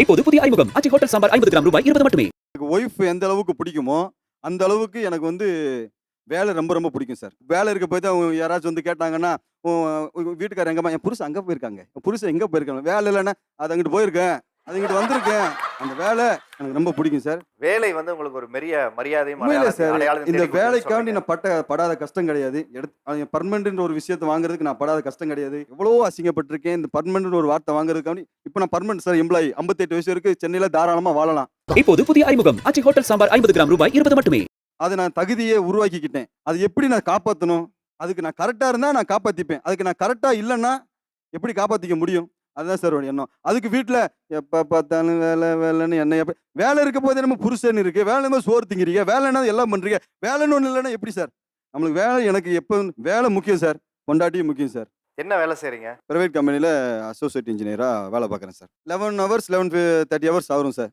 இப்போது புதிய அறிமுகம். அச்சி ஹோட்டல் சாம்பார் ஐம்பது கிராம் ரூபாய் இருபது மட்டுமே. எனக்கு ஒய்ஃப் எந்த அளவுக்கு பிடிக்குமோ அந்த அளவுக்கு எனக்கு வந்து வேலை ரொம்ப ரொம்ப பிடிக்கும் சார் வேலை இருக்க போய் தான் யாராச்சும் வந்து கேட்டாங்கன்னா வீட்டுக்காரர் எங்கம்மா? என் புருஷன் அங்கே போயிருக்காங்க. புருஷன் எங்கே போயிருக்காங்க? வேலை இல்லைன்னா அது அங்கிட்டு போயிருக்கேன். அது இங்கிட்டு வந்திருக்கேன். அந்த வேலை எனக்கு ரொம்ப பிடிக்கும் சார். வேலை வந்து உங்களுக்கு ஒரு பெரிய மரியாதையும் அடையாளத்தையும் சார் இந்த வேலைக்காண்டி. நான் பட்ட படாத கஷ்டம் கிடையாது. எடுத்து பர்மனெண்ட் ஒரு விஷயத்தை வாங்குறதுக்கு நான் படாத கஷ்டம் கிடையாது. எவ்வளவோ அசிங்கப்பட்டிருக்கேன். இந்த பர்மனெண்ட் ஒரு வார்த்தை வாங்குறதுக்காண்டி இப்போ நான் பர்மனெண்ட் சார் எம்ப்ளாயி ஐம்பத்தெட்டு வயசு வரைக்கும் சென்னையில் தாராளமாக வாழலாம். இப்போது புதிய அறிமுகம். அச்சி ஹோட்டல் சாம்பார் ஐம்பது கிராம் ரூபாய் இருபது மட்டுமே. அதை நான் தகுதியை உருவாக்கிக்கிட்டேன். அது எப்படி நான் காப்பாற்றணும் அதுக்கு நான் கரெக்டாக இருந்தால் நான் காப்பாற்றிப்பேன் அதுக்கு நான் கரெக்டாக இல்லைன்னா எப்படி காப்பாற்றிக்க முடியும்? அதுதான் சார் ஒரு எண்ணம். அதுக்கு வீட்டில் எப்போ பார்த்தாலும் வேலை வேலைன்னு என்ன எப்போ வேலை இருக்க போதே நம்ம புருஷன் இருக்கு வேலை நம்ம சோறு திங்கிறீங்க வேலைன்னா எல்லாம் பண்ணுறீங்க வேலைன்னு ஒன்று இல்லைன்னா எப்படி சார்? நம்மளுக்கு வேலை எனக்கு எப்போ வேலை முக்கியம் சார். பொண்டாட்டியும் முக்கியம் சார். என்ன வேலை செய்றீங்க? ப்ரைவேட் கம்பெனியில் அசோசியேட் இன்ஜினியராக வேலை பார்க்குறேன் sir. Eleven hours eleven thirty hours ஆகும் சார்.